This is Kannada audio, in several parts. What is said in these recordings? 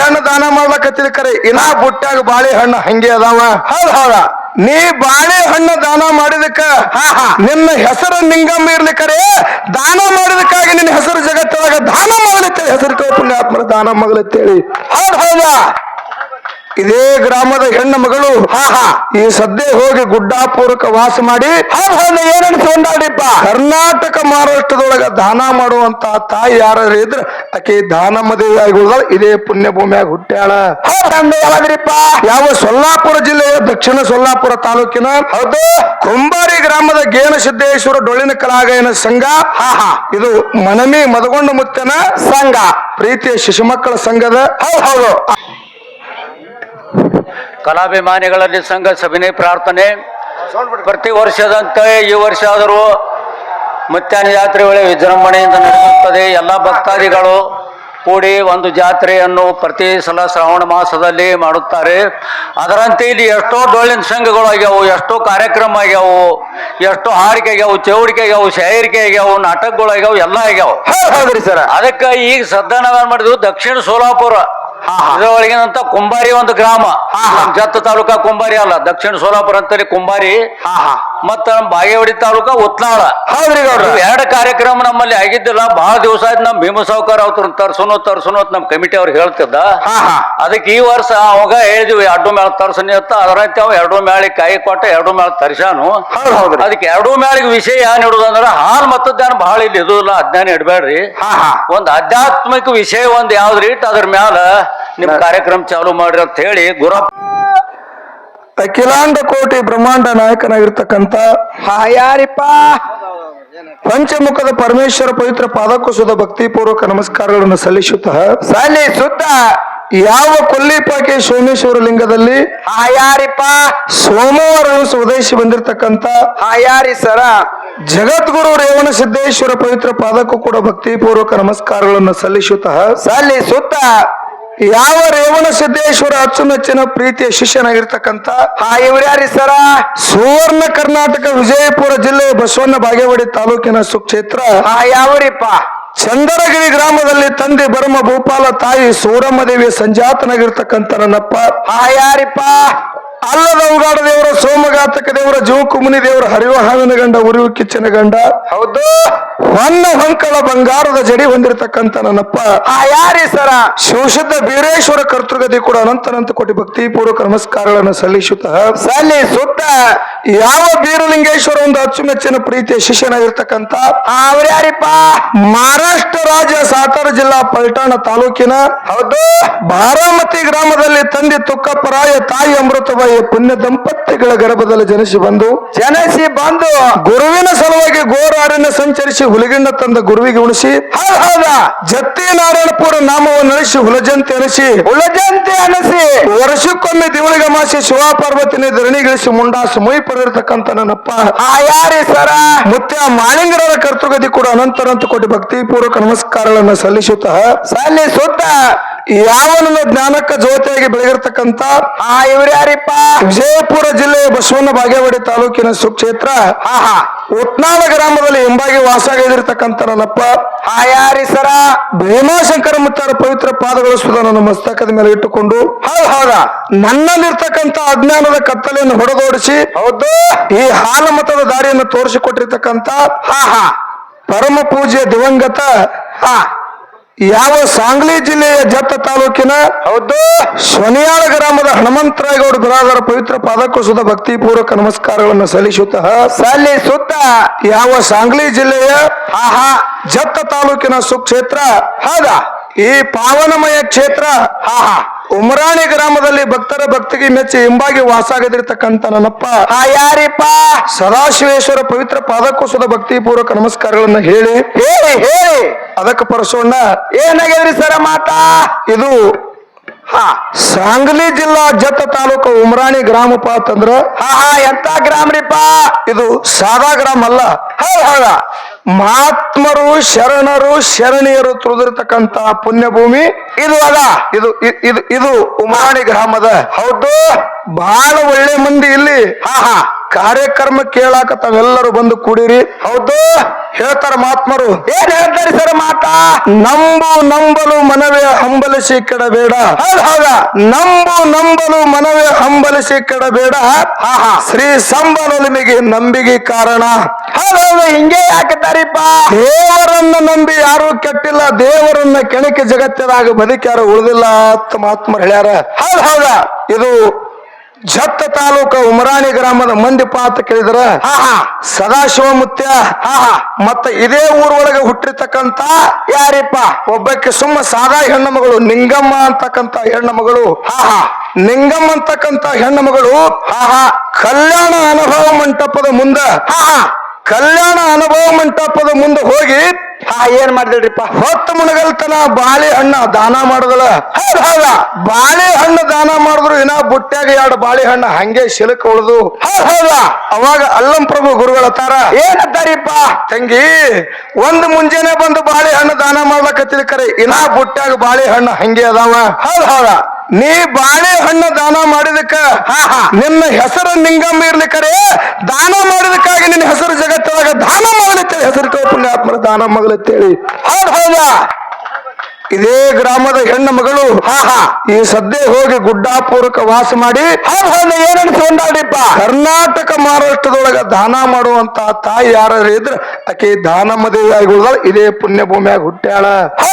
ಬಾಳೆಹಣ್ಣು ದಾನ ಮಾಡ್ಲಕತ್ತಿದ ಕರೆ. ಇನ್ನ ಬಾಳೆ ಬಾಳೆಹಣ್ಣು ಹಂಗೆ ಅದಾವ. ಹೌದ್ ಹೌದ. ನೀ ಬಾಳೆಹಣ್ಣು ದಾನ ಮಾಡಿದಕ್ಕ ಹಾ ಹಾ. ನಿನ್ನ ಹೆಸರು ನಿಂಗಮ್ಮ ಇರ್ಲಿ ಕರೆ. ದಾನ ಮಾಡಿದಕ್ಕಾಗಿ ನಿನ್ನ ಹೆಸರು ಜಗತ್ತೊಳಗ ದಾನ ಮಾಡಲಿತ್ತೇಳಿ ಹೆಸರು ಕೇಳಿ ಪುಣ್ಯಾತ್ಮರ ದಾನ ಮಗಳತ್ತೇಳಿ ಹೌದ್ ಹೌದ? ಇದೇ ಗ್ರಾಮದ ಹೆಣ್ಣು ಮಗಳು, ಹಾ ಹಾ, ಈ ಸದ್ಯ ಹೋಗಿ ಗುಡ್ಡಾಪೂರಕ ವಾಸ ಮಾಡಿ ಏನನ್ಸ್ಕೊಂಡಾಡಿಪ್ಪ ಕರ್ನಾಟಕ ಮಹಾರಾಷ್ಟ್ರದೊಳಗ ದಾನ ಮಾಡುವಂತ ತಾಯಿ ಯಾರು ಇದ್ರ ಆಕೆ ದಾನ ದೇವಿಯಾಗಿ ಉಳ್ದಾಳ ಇದೇ ಪುಣ್ಯ ಭೂಮಿಯಾಗ ಹುಟ್ಟ್ಯಾಳ ಯಾವಾಗ್ರಿಪ್ಪ ಯಾವ ಸೊಲ್ಲಾಪುರ ಜಿಲ್ಲೆಯ ದಕ್ಷಿಣ ಸೊಲ್ಲಾಪುರ ತಾಲೂಕಿನ ಹೌದು, ಕುಂಬಾರಿ ಗ್ರಾಮದ ಗೇಣ ಸಿದ್ದೇಶ್ವರ ಡೊಳ್ಳಿನ ಕಲಾಗಾಯನ ಸಂಘ, ಹಾ ಹಾ, ಇದು ಮನಮಿ ಮದಗೊಂಡ ಮುತ್ತನ ಸಂಘ, ಪ್ರೀತಿಯ ಶಿಶುಮಕ್ಕಳ ಸಂಘದ ಹೌದು. ಕಲಾಭಿಮಾನಿಗಳಲ್ಲಿ ಸಂಘ ಸಭಿನಯ ಪ್ರಾರ್ಥನೆ. ಪ್ರತಿ ವರ್ಷದಂತೆ ಈ ವರ್ಷ ಆದರೂ ಮುತ್ಯಾನ ಜಾತ್ರೆ ವೇಳೆ ವಿಜೃಂಭಣೆಯಿಂದ ನಡೆಯುತ್ತದೆ. ಎಲ್ಲ ಭಕ್ತಾದಿಗಳು ಕೂಡಿ ಒಂದು ಜಾತ್ರೆಯನ್ನು ಪ್ರತಿ ಸಲ ಶ್ರಾವಣ ಮಾಸದಲ್ಲಿ ಮಾಡುತ್ತಾರೆ. ಅದರಂತೆ ಇಲ್ಲಿ ಎಷ್ಟೋ ಡೊಳ್ಳಿನ ಸಂಘಗಳು ಆಗ್ಯಾವು ಎಷ್ಟೋ ಕಾರ್ಯಕ್ರಮ ಆಗ್ಯಾವು ಎಷ್ಟೋ ಹಾಡಿಕೆ ಆಗ್ಯಾವು ಚೌಡಿಕೆ ಆಗ್ಯಾವು ಶಾಯರಿಕೆ ಆಗ್ಯಾವು ನಾಟಕಗಳು ಆಗ್ಯಾವು ಎಲ್ಲ ಆಗ್ಯಾವು. ಅದಕ್ಕೆ ಈಗ ಸದ್ದ ನಾವೇನ್ ಮಾಡಿದ್ವು ದಕ್ಷಿಣ ಸೋಲಾಪುರ ಇದರೊಳಗಿನಂತ ಕುಂಬಾರಿ ಒಂದು ಗ್ರಾಮ. ನಮ್ ಜತ್ತ ತಾಲೂಕಾ ಕುಂಬಾರಿ ಅಲ್ಲ. ದಕ್ಷಿಣ ಸೋಲಾಪುರ ಅಂತಾರೆ ಕುಂಬಾರಿ. ಮತ್ತ ನಮ್ಮ ಬಾಗೇವಾಡಿ ತಾಲೂಕಾ ಉತ್ನಾಳ ಹೌದ್ರಿ ಗೌಡ್ರ ಎರಡು ಕಾರ್ಯಕ್ರಮ ನಮ್ಮಲ್ಲಿ ಆಗಿದ್ದಿಲ್ಲ. ಬಹಳ ದಿವಸ ಆಯ್ತು ನಮ್ ಭೀಮ ಸಾವ್ಕಾರ ಅವ್ರ ತರ್ಸೋನು ತರ್ಸೋನು ಅಂತ ನಮ್ ಕಮಿಟಿ ಅವ್ರು ಹೇಳ್ತಿದ್ದ. ಅದಕ್ಕೆ ಈ ವರ್ಷ ಅವಾಗ ಹೇಳಿದ್ವಿ ಎರಡು ಮೇಳ ತರ್ಸನಿ ಅಂತ. ಅದರಂತೆ ಅವ್ ಎರಡು ಮೇಳಿಗೆ ಕಾಯಿ ಕೊಟ್ಟ ಎರಡು ಮೇಳ ತರ್ಸಾನು ಅದಕ್ಕೆ ಎರಡು ಮೇಳಿಗೆ ವಿಷಯ ಏನ್ ಇಡುದಂದ್ರ ಹಾಲ್ ಮತದಾನ ಬಹಳ ಇಲ್ಲಿ ಇದು ಇಲ್ಲ ಅಜ್ಞಾನ ಇಡಬೇಡ್ರಿ ಒಂದ್ ಆಧ್ಯಾತ್ಮಿಕ ವಿಷಯ ಒಂದ್ ಯಾವ್ದ್ರಿ ಇಟ್ಟು ಅದ್ರ ಮ್ಯಾಲ ನಿಮ್ ಕಾರ್ಯಕ್ರಮ ಚಾಲು ಮಾಡ್ರಿ ಅಂತ ಹೇಳಿ ಗುರಪ್ಪ ಅಖಿಲಾಂಡ ಕೋಟಿ ಬ್ರಹ್ಮಾಂಡ ನಾಯಕನಾಗಿರ್ತಕ್ಕಂಥ ಹಾಯಾರಿಪ್ಪ. ಪಂಚಮುಖದ ಪರಮೇಶ್ವರ ಪವಿತ್ರ ಪಾದಕುಸುದ ಭಕ್ತಿಪೂರ್ವಕ ನಮಸ್ಕಾರಗಳನ್ನು ಸಲ್ಲಿಸುತ್ತ ಸಲ್ಲಿ ಸುತ್ತ ಯಾವ ಕೊಲ್ಲಿಪಾಕೆ ಸೋಮೇಶ್ವರ ಲಿಂಗದಲ್ಲಿ ಹಾಯಾರಿಪ ಸೋಮವಾರ ಸ್ವದೇಶಿ ಬಂದಿರತಕ್ಕಂಥ ಹಾಯಾರಿ ಸರ. ಜಗದ್ಗುರು ರೇವಣ ಸಿದ್ದೇಶ್ವರ ಪವಿತ್ರ ಪಾದಕ್ಕೂ ಕೂಡ ಭಕ್ತಿಪೂರ್ವಕ ನಮಸ್ಕಾರಗಳನ್ನು ಸಲ್ಲಿಸುತ್ತ ಸಲ್ಲಿ ಸುತ್ತ ಯಾವ ರೇವಣ ಸಿದ್ದೇಶ್ವರ ಅಚ್ಚುಮೆಚ್ಚಿನ ಪ್ರೀತಿಯ ಶಿಷ್ಯನಾಗಿರ್ತಕ್ಕಂಥ ಆ ಇವರ್ಯಾರಿ ಯಾರಿ ಸರ? ಸುವರ್ಣ ಕರ್ನಾಟಕ ವಿಜಯಪುರ ಜಿಲ್ಲೆ ಬಸವಣ್ಣ ಬಾಗೇವಾಡಿ ತಾಲೂಕಿನ ಸುಕ್ಷೇತ್ರ. ಆ ಯಾವರಿಪ್ಪ? ಚಂದರಗಿರಿ ಗ್ರಾಮದಲ್ಲಿ ತಂದೆ ಬರಮ ಭೂಪಾಲ ತಾಯಿ ಸೂರಮ್ಮ ದೇವಿಯ ಸಂಜಾತನಾಗಿರ್ತಕ್ಕಂಥ ನನ್ನಪ್ಪ. ಆ ಯಾರಿಪ್ಪ? ಅಲ್ಲದ ಉಗಾಡ ದೇವರ ಸೋಮಘಾತಕ ದೇವರ ಜೀವಕುಮುನಿ ದೇವರ ಹರಿವ ಹಾವಿನ ಗಂಡ ಉರಿವು ಕಿಚ್ಚನ ಗಂಡ ಹೌದು. ಹೊನ್ನ ಹೊಂಕಳ ಬಂಗಾರದ ಜಡಿ ಹೊಂದಿರತಕ್ಕಂತ ನನ್ನಪ್ಪ. ಆ ಯಾರಿ ಸರ? ಶಿವಶುದ್ಧ ಬೀರೇಶ್ವರ ಕರ್ತೃಗತಿ ಕೂಡ ಅನಂತ ಕೋಟಿ ಭಕ್ತಿ ಪೂರ್ವಕ ನಮಸ್ಕಾರಗಳನ್ನು ಸಲ್ಲಿಸುತ್ತ ಸಲ್ಲಿ ಸುತ್ತ ಯಾವ ಬೀರಲಿಂಗೇಶ್ವರ ಒಂದು ಅಚ್ಚುಮೆಚ್ಚಿನ ಪ್ರೀತಿಯ ಶಿಷ್ಯನಾಗಿರ್ತಕ್ಕಂತ ಅವ್ರ ಯಾರಿಪ್ಪ? ಮಹಾರಾಷ್ಟ್ರ ರಾಜ್ಯ ಸಾತಾರ ಜಿಲ್ಲಾ ಪಲ್ಟಾಣ ತಾಲೂಕಿನ ಹೌದು. ಬಾರಾಮತಿ ಗ್ರಾಮದಲ್ಲಿ ತಂದೆ ತುಕ್ಕಪ್ಪರಾಯ ತಾಯಿ ಅಮೃತಬಾಯಿ ಪುಣ್ಯ ದಂಪತಿಗಳ ಗರ್ಭದಲ್ಲಿ ಜನಿಸಿ ಬಂದು ಜನಿಸಿ ಬಂದು ಗುರುವಿನ ಸಲುವಾಗಿ ಗೋರಾರನ್ನ ಸಂಚರಿಸಿ ಹುಲಿಗಿಂಡ ತಂದ ಗುರುವಿಗೆ ಉಣಿಸಿ ಹೌದ್ ಜತ್ತಿ ನಾರಾಯಣಪುರ ನಾಮವನ್ನು ನಡೆಸಿ ಹುಲಜಂತೆ ಅನಿಸಿ ಹುಲಜಂತೆ ಅನಸಿ. ವರ್ಷಕ್ಕೊಮ್ಮೆ ದಿವಳಿಗ ಮಾಸಿ ಶಿವ ಪಾರ್ವತಿನ ಧರಣಿಗಿಳಿಸಿ ಮುಂಡಾಸು ಮುಯಿ ಪಡೆದಿರ್ತಕ್ಕಂಥ ನನ್ನಪ್ಪ. ಹಾ ಯಾರಿ ಸರ? ಮುತ್ಯ ಮಾಳಿಂಗರ ಕರ್ತೃಗದಿ ಕೂಡ ಅನಂತರಂತ ಕೊಟ್ಟು ಭಕ್ತಿ ಪೂರ್ವಕ ನಮಸ್ಕಾರಗಳನ್ನು ಸಲ್ಲಿಸುತ್ತ. ಸಲ್ಲಿ ಸುತ್ತ ಯಾವ ನನ್ನ ಜ್ಞಾನಕ್ಕ ಜ್ಯೋತಿಯಾಗಿ ಬೆಳಗಿರ್ತಕ್ಕಂತ ಆ ಇವ್ರ ಯಾರಿಪ್ಪ? ವಿಜಯಪುರ ಜಿಲ್ಲೆಯ ಬಸವನ ಬಾಗೇವಾಡಿ ತಾಲೂಕಿನ ಸುಕ್ಷೇತ್ರ ಆಹಾ ಉತ್ನಾಳ ಗ್ರಾಮದಲ್ಲಿ ಹಿಂಬಾಗಿ ವಾಸಾಗಿರ್ತಕ್ಕಂಥ ನನ್ನಪ್ಪ ಆಯಾರಿ ಯಾರಿ ಸರ? ಭೀಮಾಶಂಕರ ಮುತ್ತಾರ ಪವಿತ್ರ ಪಾದಗಳು ಸುಧಾ ನನ್ನ ಮಸ್ತಕದ ಮೇಲೆ ಇಟ್ಟುಕೊಂಡು ಹೌದ್ ಹೌದ? ನನ್ನಲ್ಲಿರ್ತಕ್ಕಂಥ ಅಜ್ಞಾನದ ಕತ್ತಲೆಯನ್ನು ಹೊಡೆದೋಡಿಸಿ ಹೌದು. ಈ ಹಾಲ ಮತದ ದಾರಿಯನ್ನು ತೋರಿಸಿಕೊಟ್ಟಿರ್ತಕ್ಕಂಥ ಹಾ ಹಾ. ಪರಮ ಪೂಜ್ಯ ದಿವಂಗತ ಹಾ. ಯಾವ ಸಾಂಗ್ಲಿ ಜಿಲ್ಲೆಯ ಜತ್ತ ತಾಲೂಕಿನ ಹೌದು. ಸೊನಿಯಾಳ ಗ್ರಾಮದ ಹನುಮಂತರಾಯಗೌಡ ಬಿರಾದರ ಪವಿತ್ರ ಪಾದಕ್ಕೂ ಸುದ ಭಕ್ತಿಪೂರ್ವಕ ನಮಸ್ಕಾರಗಳನ್ನು ಸಲ್ಲಿಸುತ್ತ ಸಲ್ಲಿಸುತ್ತ ಯಾವ ಸಾಂಗ್ಲಿ ಜಿಲ್ಲೆಯ ಆಹಾ. ಜತ್ತ ತಾಲೂಕಿನ ಸುಕ್ಷೇತ್ರ ಹೌದ. ಈ ಪಾವನಮಯ ಕ್ಷೇತ್ರ ಹಾ ಹಾ ಉಮರಾಣಿ ಗ್ರಾಮದಲ್ಲಿ ಭಕ್ತರ ಭಕ್ತಿಗೆ ಮೆಚ್ಚಿ ಹಿಂಬಾಗಿ ವಾಸಾಗದಿರ್ತಕ್ಕಂಥ ನನ್ನಪ್ಪ. ಆ ಯಾರಿಪ್ಪ? ಸದಾಶಿವೇಶ್ವರ ಪವಿತ್ರ ಪಾದಕೋಶದ ಭಕ್ತಿಪೂರ್ವಕ ನಮಸ್ಕಾರಗಳನ್ನು ಹೇಳಿ. ಹೇಳಿ ಹೇಳಿ. ಅದಕ್ಕೆ ಪರಸೋಣ ಏನಾಗ್ಯದ್ರಿ ಸರ ಮಾತಾ? ಇದು ಹಾ. ಸಾಂಗ್ಲಿ ಜಿಲ್ಲಾ ಜತ್ತ ತಾಲೂಕು ಉಮರಾಣಿ ಗ್ರಾಮಪ್ಪ ಅಂತಂದ್ರ ಹಾ ಹಾ ಎಂತ ರೀಪಾ ಇದು ಸಾದಾ ಗ್ರಾಮ ಅಲ್ಲ. ಹೌದ. ಮಹಾತ್ಮರು ಶರಣರು ಶರಣಿಯರು ತುಳಿದಿರ್ತಕ್ಕಂತ ಪುಣ್ಯಭೂಮಿ ಇದು ಅದ. ಇದು ಇದು ಇದು ಉಮರಾಣಿ ಗ್ರಾಮದ. ಹೌದು. ಬಹಳ ಒಳ್ಳೆ ಮಂದಿ ಇಲ್ಲಿ. ಹಾ ಹಾ. ಕಾರ್ಯಕ್ರಮ ಕೇಳಾಕ ತಾವೆಲ್ಲರೂ ಬಂದು ಕೂಡಿರಿ. ಹೌದು. ಹೇಳ್ತಾರ ಮಹಾತ್ಮರು. ಏನ್ ಹೇಳ್ತಾರೆ ಸರ್ ಮಾತಾ? ನಂಬು ನಂಬಲು ಮನವೇ ಹಂಬಲಿಸಿ ಕೆಡಬೇಡ. ಹೌದ ನಂಬು ನಂಬಲು ಮನವೇ ಹಂಬಲಿಸಿ ಕೆಡಬೇಡ. ಶ್ರೀ ಹಾ. ಶ್ರೀ ಸಂಬಲೊಲಿಮೆಗೆ ನಂಬಿಗೆ ಕಾರಣ. ಹೌದೌದು ಹಿಂಗೆ ಯಾಕತ್ತಾರಿಪ್ಪ? ದೇವರನ್ನ ನಂಬಿ ಯಾರು ಕೆಟ್ಟಿಲ್ಲ ದೇವರನ್ನ ಕೆಣಕಿ ಜಗತ್ತಿನಾಗ ಬದುಕ್ಯಾರು ಉಳಿದಿಲ್ಲ ಅಂತ ಮಹಾತ್ಮರು ಹೇಳ್ಯಾರ. ಹೌದ್ ಹೌದ. ಇದು ಜತ್ತ ತಾಲೂಕ ಉಮರಾಣಿ ಗ್ರಾಮದ ಮಂದಿ ಅಂತ ಕೇಳಿದ್ರ ಹಾ ಹಾ. ಸದಾಶಿವ ಮುತ್ಯ ಮತ್ತ ಇದೇ ಊರೊಳಗೆ ಹುಟ್ಟಿರ್ತಕ್ಕಂತ ಯಾರಿಪ್ಪ? ಒಬ್ಬಕ್ಕೆ ಸುಮ್ಮ ಸಾದಾ ಹೆಣ್ಣು ಮಗಳು ನಿಂಗಮ್ಮ ಅಂತಕ್ಕಂತ ಹೆಣ್ಣು ಮಗಳು ಹಾ ಹಾ. ನಿಂಗಮ್ಮ ಅಂತಕ್ಕಂತ ಹೆಣ್ಣು ಮಗಳು ಕಲ್ಯಾಣ ಅನುಭವ ಮಂಟಪದ ಮುಂದ ಹಾ ಹಾ. ಕಲ್ಯಾಣ ಅನುಭವ ಮಂಟಪದ ಮುಂದೆ ಹೋಗಿ ಏನ್ ಮಾಡಿದ್ರಿಪ್ಪ ಹೊತ್ತು ಮುಣಗಲ್ತನ ಬಾಳೆಹಣ್ಣ ದಾನ ಮಾಡುದಲ್ಲ. ಹೌದ್ ಬಾಳೆಹಣ್ಣ ದಾನ ಮಾಡಿದ್ರು ಇನ್ನ ಬುಟ್ಟ್ಯಾಗ ಎರಡು ಬಾಳೆಹಣ್ಣ ಹಂಗೆ ಶಿಲಕ್ ಉಳಿದು. ಹೌದ್ ಅವಾಗ ಅಲ್ಲಂ ಪ್ರಭು ಗುರುಗಳ ತಾರ ಏನಂತಾರಿಪ್ಪ? ತಂಗಿ ಒಂದ್ ಮುಂಜಾನೆ ಬಂದು ಬಾಳೆಹಣ್ಣು ದಾನ ಮಾಡ್ಲಕತ್ತಿದ ಕರೆ ಇನ್ನ ಬುಟ್ಟ್ಯಾಗ ಬಾಳೆಹಣ್ಣು ಹಂಗೆ ಅದಾವ. ಹೌದ್ ಹೌದ. ನೀ ಬಾಳೆಹಣ್ಣು ದಾನ ಮಾಡಿದಕ್ಕ ಹಾ ಹಾ. ನಿನ್ನ ಹೆಸರು ನಿಂಗಮ್ಮ ಇರ್ಲಿಕ್ಕರೆ ದಾನ ಮಾಡಿದಕ್ಕಾಗಿ ನಿನ್ನ ಹೆಸರು ಜಗತ್ತೊಳಗ ದಾನ ದಾನ ಮಗಲತ್ತೇಳಿ ಹೌದ್ ಹೌದಾ ಇದೇ ಗ್ರಾಮದ ಹೆಣ್ಣು ಮಗಳು, ಹಾ ಹಾ. ಈ ಸದ್ದೆ ಹೋಗಿ ಗುಡ್ಡಾಪೂರ್ವಕ ವಾಸ ಮಾಡಿ ಏನಿಸ್ಕೊಂಡಿಪ್ಪ ಕರ್ನಾಟಕ ಮಹಾರಾಷ್ಟ್ರದೊಳಗ ದಾನ ಮಾಡುವಂತ ತಾಯಿ ಯಾರು ಇದ್ರ, ಆಕೆ ದಾನ ಮದುವೆ ಆಗಿ ಇದೇ ಪುಣ್ಯ ಭೂಮಿಯಾಗ ಹುಟ್ಟ್ಯಾಳ.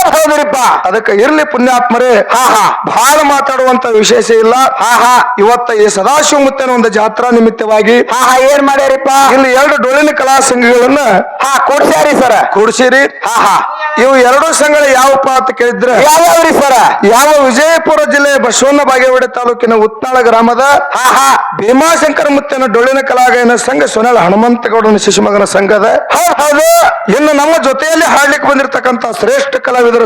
ಹೌದ್ರಿಪ್ಪ. ಅದಕ್ಕೆ ಇರ್ಲಿ ಪುಣ್ಯಾತ್ಮರೇ ಹಾ ಹಾ. ಬಹಳ ಮಾತಾಡುವಂತ ವಿಶೇಷ ಇಲ್ಲ. ಹಾ ಹಾ. ಇವತ್ತ ಈ ಸದಾಶಿವ ಮುತ್ತನ ಒಂದು ಜಾತ್ರಾ ನಿಮಿತ್ತವಾಗಿ ಹಾ ಹಾ. ಏನ್ ಮಾಡ್ಯಾರಿಪ್ಪ? ಇಲ್ಲಿ ಎರಡು ಡೊಳ್ಳಿನ ಕಲಾ ಸಂಘಗಳನ್ನ ಹಾ ಕೊಡ್ಸ್ಯಾರಿ ಸರ. ಕೊಡ್ಸಿರಿ. ಹಾ ಹಾ. ಇವು ಎರಡು ಸಂಘಗಳ ಯಾವಪ್ಪ ಅಂತ ಕೇಳಿದ್ರೆ ಯಾವ್ಯಾವ್ರಿ ಸರ? ಯಾವ ವಿಜಯಪುರ ಜಿಲ್ಲೆ ಬಸವನ ಬಾಗೇವಾಡಿ ತಾಲೂಕಿನ ಉತ್ನಾಳ ಗ್ರಾಮದ ಹಾ ಹಾ. ಭೀಮಾಶಂಕರ ಮುತ್ತನ ಡೊಳ್ಳಿನ ಕಲಾಗಾಯನ ಸಂಘ ಸೊನಾಳ ಹನುಮಂತಗೌಡನ ಶಿಶುಮಗನ ಸಂಘದ ಹೌದ್ ಹೌದು. ಇನ್ನು ನಮ್ಮ ಜೊತೆಯಲ್ಲಿ ಹಾಡ್ಲಿಕ್ಕೆ ಬಂದಿರತಕ್ಕಂತ ಶ್ರೇಷ್ಠ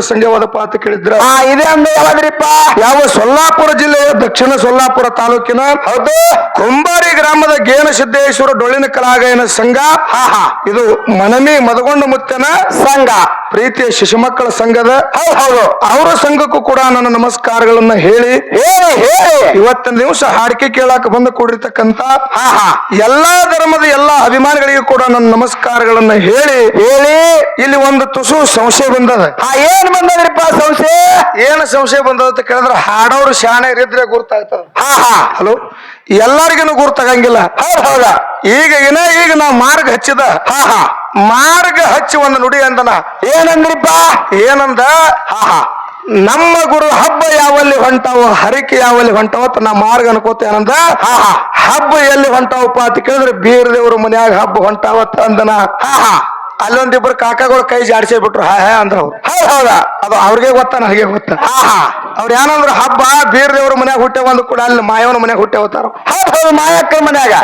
ಸಂಘವಾದಪ್ಪ ಅಂತ ಕೇಳಿದ್ರ? ಹಾ ಇದೆ ಅಂದ ಯಾವ್ದ್ರಿಪ್ಪ? ಯಾವ ಸೊಲ್ಲಾಪುರ ಜಿಲ್ಲೆಯ ದಕ್ಷಿಣ ಸೊಲ್ಲಾಪುರ ತಾಲೂಕಿನ? ಹೌದು. ಕುಂಬಾರಿ ಗ್ರಾಮದ ಗೇನ ಸಿದ್ದೇಶ್ವರ ಡೊಳ್ಳಿನ ಕಲಾಗಾಯನ ಸಂಘ. ಹಾ ಹಾ. ಇದು ಮನಮಿ ಮದಗೊಂಡ ಮುತ್ತನ ಸಂಘ. ಪ್ರೀತಿಯ ಶಿಶುಮಕ್ಕಳ ಸಂಘದ. ಹೌದು ಹೌದು. ಅವರ ಸಂಘಕ್ಕೂ ಕೂಡ ನನ್ನ ನಮಸ್ಕಾರಗಳನ್ನ ಹೇಳಿ. ಹೇಳಿ ಹೇಳಿ. ಇವತ್ತಿನ ದಿವಸ ಹಾಡಿಕೆ ಕೇಳಾಕ ಬಂದು ಕೂಡಿರ್ತಕ್ಕಂತ ಹಾ ಹಾ. ಎಲ್ಲಾ ಧರ್ಮದ ಎಲ್ಲಾ ಅಭಿಮಾನಿಗಳಿಗೂ ಕೂಡ ನನ್ನ ನಮಸ್ಕಾರಗಳನ್ನ ಹೇಳಿ. ಹೇಳಿ. ಇಲ್ಲಿ ಒಂದು ತುಸು ಸಂಶಯ ಬಂದದ. ಹಾ ಏನ್ ಬಂದದ್ರಿಪ್ಪ ಸಂಶಯ? ಏನು ಸಂಶಯ ಬಂದದ ಅಂತ ಕೇಳಿದ್ರೆ ಹಾಡೋರು ಶಾಣೆರಿದ್ರೆ ಗುರ್ತಾಗ್ತದ. ಹಾ ಹಾ. ಹಲೋ? ಎಲ್ಲರಿಗೂ ಗುರ್ತಾಗಂಗಿಲ್ಲ. ಹೌದ್ ಹೌದ? ಈಗ ಏನ ಈಗ ನಾವು ಮಾರ್ಗ ಹಚ್ಚಿದ. ಹಾ ಹಾ. ಮಾರ್ಗ ಹಚ್ಚಿ ಒಂದು ನುಡಿ ಅಂದನ. ಏನಂದ್ರಿಪ್ಪ? ಏನಂದ? ಹಾ ಹಾ. ನಮ್ಮ ಗುರು ಹಬ್ಬ ಯಾವಲ್ಲಿ ಹೊಂಟಾವ ಹರಿಕೆ ಯಾವಲ್ಲಿ ಹೊಂಟಾವ ಅಂತ ನಾ ಮಾರ್ಗ ಅನ್ಕೋತೇನಂದ ಹಾ ಹಾ. ಹಬ್ಬ ಎಲ್ಲಿ ಹೊಂಟಾವಪ್ಪ ಅಂತ ಕೇಳಿದ್ರೆ ಬೀರ್ ದೇವ್ರ ಮನ್ಯಾಗ ಹಬ್ಬ ಹೊಂಟಾವತ್ತ ಅಂದನ. ಹಾ ಹಾ. ಅಲ್ಲೊಂದಿಬ್ರು ಕಾಕಾಗಳು ಕೈ ಜಾಡ್ಸಿ ಬಿಟ್ರು ಹಾ ಹಾ ಅಂದ್ರ ಅವ್ರು. ಹೌದ್? ಅದು ಅವ್ರಿಗೆ ಗೊತ್ತ ನನಗೆ ಗೊತ್ತ. ಹಾ ಹಾ ಅವ್ರು ಏನಂದ್ರ ಹಬ್ಬ ಬೀರ್ ದೇವ್ರ ಮನ್ಯಾಗ ಹುಟ್ಟೆ ಒಂದು ಕೂಡ ಅಲ್ಲಿ ಮಾಯವನ ಮನ್ಯಾಗ ಹುಟ್ಟೆ ಹೋಗ್ತಾರ ಹೌದ್ ಹೌದು ಮಾಯಕ್ಕ ಮನ್ಯಾಗ.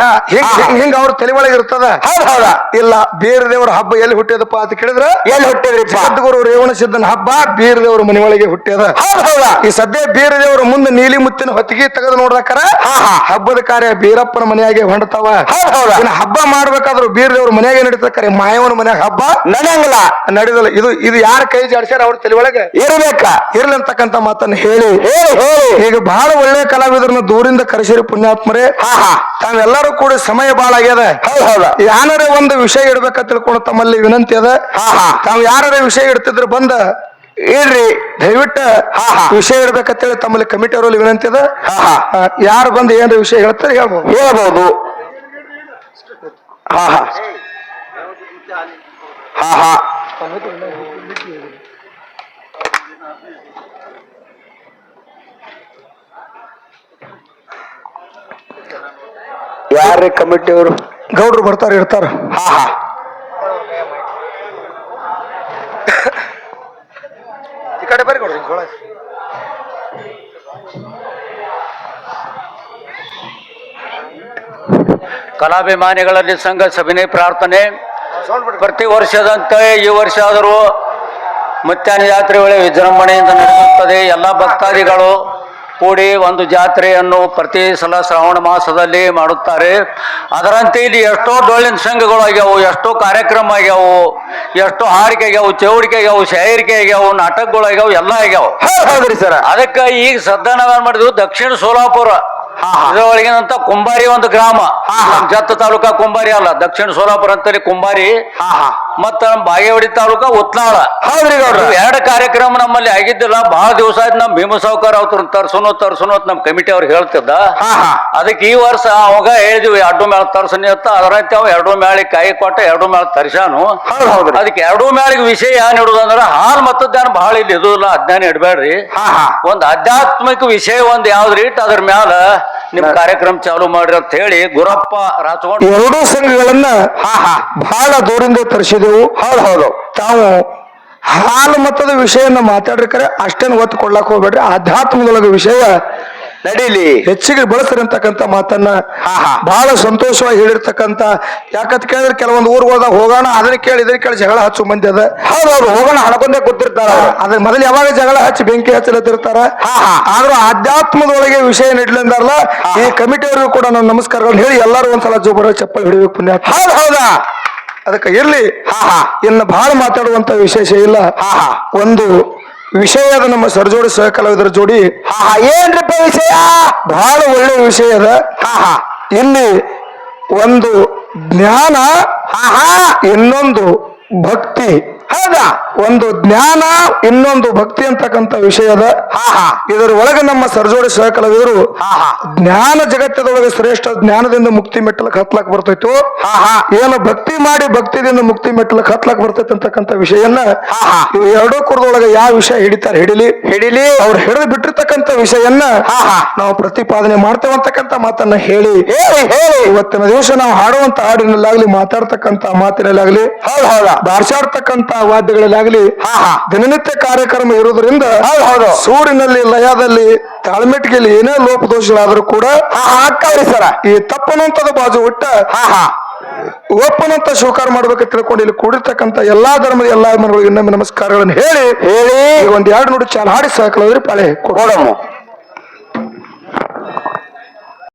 ಹಿಂಗ ಅವ್ರ ತಲೆ ಒಳಗೆ ಇರ್ತದ. ಹೌದ್ ಹೌದಾ. ಇಲ್ಲ ಬೀರ್ ದೇವ್ರ ಹಬ್ಬ ಎಲ್ಲಿ ಹುಟ್ಟಿದಪ್ಪ ಅಂತ ಕೇಳಿದ್ರ ಎಲ್ಲಿ ಹುಟ್ಟಿದ್ರಿಪ್ಪ ಸದ್ಗುರು ರೇವಣ ಸಿದ್ದನ ಹಬ್ಬ ಬೀರ್ ದೇವ್ರ ಮನೆಯೊಳಗೆ ಹೌದ್ ಹೌದಾ. ಈ ಸದ್ಯ ಬೀರ ದೇವ್ರ ಮುಂದೆ ನೀಲಿ ಮುತ್ತಿನ ಹೊತ್ತಿಗೆ ತೆಗೆದು ನೋಡ್ದಾಕರ ಹಾ, ಹಾ. ಹಬ್ಬದ ಕಾರ್ಯ ಬೀರಪ್ಪನ ಮನೆಯಾಗೆ ಹೊಂಡತಾವ. ಹೌದ್ ಹೌದಾ. ಇನ್ನು ಹಬ್ಬ ಮಾಡ್ಬೇಕಾದ್ರು ಬೀರ ದೇವ್ರ ಮನೆಯಾಗೆ ನಡೀತಾರೆ ಮಾಯವನ ಮನ್ಯಾಗ ಹಬ್ಬ ನಡೆಯಂಗಿಲ್ಲ. ನಡೆದಲ್ಲ ಇದು ಇದು ಯಾರ ಕೈ ಜಾಡ್ಸ್ಯಾರ ಅವ್ರ ತಲೆ ಒಳಗೆ ಇರ್ಬೇಕ. ಇರ್ಲಿ ಅಂತಕ್ಕಂತ ಮಾತನ್ನ ಹೇಳಿ. ಹೇಳಿ ಹೇಳಿ. ಈಗ ಬಹಳ ಒಳ್ಳೆ ಕಲಾವಿದರನ್ನ ದೂರಿಂದ ಕರೆಸಿರಿ ಪುಣ್ಯಾತ್ಮರೇ. ಹಾ ಹಾ. ತಾವೆಲ್ಲರೂ ಕೂಡ ಸಮಯ ಬಹಳ ಆಗ್ಯದ. ಹೌದ್ ಹೌದ. ಯಾನಾರ ಒಂದು ವಿಷಯ ಇಡ್ಬೇಕಂತ ತಿಳ್ಕೊಂಡು ತಮ್ಮಲ್ಲಿ ವಿನಂತಿ ಅದ. ಹಾ ಹಾ. ತಾವು ಯಾರ ವಿಷಯ ಇಡ್ತಿದ್ರು ಬಂದ ಇಲ್ರಿ ದಯವಿಟ್ಟು ಹಾ, ಹಾ. ವಿಷಯ ಇಡ್ಬೇಕಂತೇಳಿ ತಮ್ಮಲ್ಲಿ ಕಮಿಟಿ ಅವರಲ್ಲಿ ವಿನಂತಿ ಅದ. ಹಾ, ಹಾ. ಯಾರು ಬಂದು ಏನ್ರ ವಿಷಯ ಹೇಳ್ತಾರೆ ಹೇಳ್ಬೋದು. ಹೇಳ್ಬೋದು. ಹಾ ಹಾ. ಹಾ ಹಾ. ಯಾರ್ರಿ ಕಮಿಟಿ ಅವರು? ಗೌಡ್ರು ಬರ್ತಾರೆ ಇರ್ತಾರ. ಹಾ ಹಾ. ಈ ಕಡೆ ಬರ್ರಿ ಗೌಡ್ರು ಕಲಾಭಿಮಾನಿಗಳಲ್ಲಿ ಸಂಘ ಸಭಿನಿ ಪ್ರಾರ್ಥನೆ. ಪ್ರತಿ ವರ್ಷದಂತೆ ಈ ವರ್ಷ ಆದರೂ ಮುತ್ಯಾನ ಜಾತ್ರೆ ವೇಳೆ ವಿಜೃಂಭಣೆಯಿಂದ ನಡೆಸುತ್ತದೆ ಎಲ್ಲ ಭಕ್ತಾದಿಗಳು. ಕೂಡಿ ಒಂದು ಜಾತ್ರೆಯನ್ನು ಪ್ರತಿ ಸಲ ಶ್ರಾವಣ ಮಾಸದಲ್ಲಿ ಮಾಡುತ್ತಾರೆ. ಅದರಂತೆ ಇಲ್ಲಿ ಎಷ್ಟೋ ಡೊಳ್ಳಿನ ಸಂಘಗಳು ಆಗ್ಯಾವು ಎಷ್ಟೋ ಕಾರ್ಯಕ್ರಮ ಆಗ್ಯಾವು ಎಷ್ಟೋ ಹಾರಿಕೆ ಆಗ್ಯಾವು ಚೌಡಿಕೆ ಆಗ್ಯಾವು ಶಾಯರಿಕೆ ಆಗ್ಯಾವು ನಾಟಕಗಳು ಆಗ್ಯಾವು ಎಲ್ಲ ಆಗ್ಯಾವು. ಹೌದ್ ಹೌದ್ರಿ ಸರ. ಅದಕ್ಕೆ ಈಗ ಸದ್ದ ನಾವೇನ್ ಮಾಡಿದ್ವಿ ದಕ್ಷಿಣ ಸೋಲಾಪುರ. ಇದರೊಳಗಿನಂತ ಕುಂಬಾರಿ ಒಂದು ಗ್ರಾಮ. ಜತ್ತ ತಾಲೂಕಾ ಕುಂಬಾರಿ ಅಲ್ಲ ದಕ್ಷಿಣ ಸೋಲಾಪುರ ಅಂತೇಳಿ ಕುಂಬಾರಿ. ಹಾ ಹಾ. ಮತ್ತ ಬಾಗೇವಾಡಿ ತಾಲೂಕಾ ಉತ್ನಾಳ. ಹೌದ್ರಿ ಗೌಡ್ರ. ಎರಡು ಕಾರ್ಯಕ್ರಮ ನಮ್ಮಲ್ಲಿ ಆಗಿದ್ದಿಲ್ಲ ಬಹಳ ದಿವಸ ಆಯ್ತು ನಮ್ ಭೀಮ ಸಾವುಕಾರ ಅವ್ರನ್ನ ತರ್ಸೋನು ತರ್ಸುನು ಅಂತ ನಮ್ ಕಮಿಟಿ ಅವ್ರು ಹೇಳ್ತಿದ್ದ. ಅದಕ್ಕೆ ಈ ವರ್ಷ ಅವಾಗ ಹೇಳಿದ್ವಿ ಎರಡು ಮೇಳ ತರ್ಸನಿ ಅಂತ. ಅದರಂತೆ ಅವ ಎರಡು ಮೇಳಿ ಕೈ ಕೊಟ್ಟ ಎರಡು ಮೇಳ ತರ್ಸಾನು ಅದಕ್ಕೆ ಎರಡು ಮೇಳಿಗೆ ವಿಷಯ ಏನ್ ಇಡುದಂದ್ರ ಹಾಲ್ ಮತದಾನ ಬಹಳ ಇಲ್ಲಿ ಇದು ಇಲ್ಲ ಅಜ್ಞಾನ ಇಡಬೇಡ್ರಿ. ಒಂದ್ ಆಧ್ಯಾತ್ಮಿಕ ವಿಷಯ ಒಂದ್ ಯಾವ್ದ್ರಿ ಇಟ್ಟು ಅದ್ರ ಮ್ಯಾಲ ನಿಮ್ ಕಾರ್ಯಕ್ರಮ ಚಾಲು ಮಾಡ್ರಿ ಅಂತ ಹೇಳಿ ಗುರಪ್ಪ ರಾಚಗೊಂಡ್ ಎರಡೂ ಸಂಘಗಳನ್ನ ಹಾ ಹಾ. ಬಹಳ ದೂರಿಂದ ತರಿಸಿದೆವು. ಹೌದು ಹೌದು. ತಾವು ಹಾಲು ಮತದ ವಿಷಯನ ಮಾತಾಡ್ರಿಕರೆ ಅಷ್ಟೇನು ಒತ್ತು ಕೊಡ್ಲಾಕ್ ಹೋಗ್ಬೇಡ್ರಿ. ಆಧ್ಯಾತ್ಮದೊಳಗ ವಿಷಯ ನಡೀಲಿ. ಹೆಚ್ಚಿಗೆ ಬಳಸ್ರಿ ಅಂತಕ್ಕಂಥ ಮಾತನ್ನ. ಬಹಳ ಸಂತೋಷವಾಗಿ ಹೇಳಿರ್ತಕ್ಕಂಥ ಯಾಕಂತ ಕೇಳಿದ್ರೆ ಕೆಲವೊಂದು ಊರುಗಳದಾಗ ಹೋಗೋಣ ಅದನ್ನ ಕೇಳಿ ಇದನ್ನ ಕೇಳಿ ಜಗಳ ಹಚ್ಚು ಮಂದಿ ಅದ. ಹೌದು ಹೌದು ಹೋಗೋಣ ಹಣಕೊಂಡೇ ಕೂತಿರ್ತಾರ ಅವ್ರು. ಅದ್ರ ಮೊದಲು ಯಾವಾಗ ಜಗಳ ಹಚ್ಚಿ ಬೆಂಕಿ ಹಚ್ಚಲತ್ತಿರ್ತಾರ. ಆದ್ರೂ ಆಧ್ಯಾತ್ಮದೊಳಗೆ ವಿಷಯ ನಿಡ್ಲಂದಾರಲ್ಲ ಈ ಕಮಿಟಿಯವರಿಗೂ ಕೂಡ ನಾನು ನಮಸ್ಕಾರಗಳನ್ನ ಹೇಳಿ ಎಲ್ಲರೂ ಒಂದ್ಸಲ ಜೋಬರ ಚಪ್ಪಲ್ ಹಿಡಿಬೇಕು ಪುಣ್ಯ ಹೌದು ಹೌದಾ? ಅದಕ್ಕೆ ಇರ್ಲಿ. ಹಾ ಹಾ. ಇನ್ನು ಬಹಳ ಮಾತಾಡುವಂತ ವಿಶೇಷ ಇಲ್ಲ. ಹಾ ಹಾ. ಒಂದು ವಿಷಯ ಅದ ನಮ್ಮ ಸರ್ಜೋಡಿ ಸಹಕಲಾವಿದರ ಜೋಡಿ. ಹಾ ಏನ್ರಿಪ್ಪ ವಿಷಯ? ಬಹಳ ಒಳ್ಳೆ ವಿಷಯ ಅದ. ಹಾ ಹಾ ಇಲ್ಲಿ ಒಂದು ಜ್ಞಾನ ಹಾ ಹಾ ಇನ್ನೊಂದು ಭಕ್ತಿ. ಹೌದಾ? ಒಂದು ಜ್ಞಾನ ಇನ್ನೊಂದು ಭಕ್ತಿ ಅಂತಕ್ಕಂಥ ವಿಷಯದ ಇದರ ಒಳಗೆ ನಮ್ಮ ಸರ್ಜೋಡಿ ಸಹಕಲವಿದರು ಜ್ಞಾನ ಜಗತ್ತದೊಳಗೆ ಶ್ರೇಷ್ಠ ಜ್ಞಾನದಿಂದ ಮುಕ್ತಿ ಮೆಟ್ಟಲಕ್ಕೆ ಕತ್ಲಕ್ ಬರ್ತೈತು ಏನು ಭಕ್ತಿ ಮಾಡಿ ಭಕ್ತಿದಿಂದ ಮುಕ್ತಿ ಮೆಟ್ಟಲಕ್ಕೆ ಕತ್ಲಕ್ ಬರ್ತೈತೆ ಅಂತಕ್ಕಂಥ ವಿಷಯನ್ನ ಇವು ಎರಡೂ ಕುರದೊಳಗೆ ಯಾವ ವಿಷಯ ಹಿಡಿತಾರೆ ಹಿಡಿಲಿ? ಹಿಡಿಲಿ. ಅವ್ರು ಹಿಡಿದು ಬಿಟ್ಟಿರ್ತಕ್ಕಂಥ ವಿಷಯನ್ನ ನಾವು ಪ್ರತಿಪಾದನೆ ಮಾಡ್ತೇವೆ ಅಂತಕ್ಕಂಥ ಮಾತನ್ನ ಹೇಳಿ. ಹೇಳಿ ಹೇಳಿ. ಇವತ್ತಿನ ದಿವಸ ನಾವು ಹಾಡುವಂತ ಹಾಡಿನಲ್ಲಾಗ್ಲಿ ಮಾತಾಡ್ತಕ್ಕಂಥ ಮಾತಿನಲ್ಲಾಗ್ಲಿ ಹೌದು ಹೌದಾ. ಬಾರ್ಸಾಡ್ತಕ್ಕಂಥ ವಾದ್ಯಗಳಲ್ಲಾಗ್ಲಿ ಹಾ ದಿನನಿತ್ಯ ಕಾರ್ಯಕ್ರಮ ಇರುವುದರಿಂದ ಸೂರಿನಲ್ಲಿ ಲಯದಲ್ಲಿ ತಾಳ್ಮೆಟ್ಟಿಗೆಯಲ್ಲಿ ಏನೇ ಲೋಪದೋಷಗಳಾದ್ರೂ ಕೂಡ ಸರ ಈ ತಪ್ಪನಂತದ ಬಾಜು ಹುಟ್ಟ ಹಾ ಹಾ. ಒಪ್ಪನಂತ ಸ್ವೀಕಾರ ಮಾಡ್ಬೇಕಂತ ತಿಳ್ಕೊಂಡು ಇಲ್ಲಿ ಕೂಡಿರ್ತಕ್ಕಂಥ ಎಲ್ಲಾ ಧರ್ಮದ ಎಲ್ಲಾ ಮನಗಳಿಗೆ ಇನ್ನೊಮ್ಮೆ ನಮಸ್ಕಾರಗಳನ್ನು ಹೇಳಿ ಹೇಳಿ. ಒಂದೆರಡು ಒಂದ್ ಎರಡು ನೋಡಿ ಚಾಲ ಹಾಡಿ ಸಾಕಲಾದ್ರಿ ಪಾಳೆ ಕೊಡು. ಕೊಡಮ್ಮ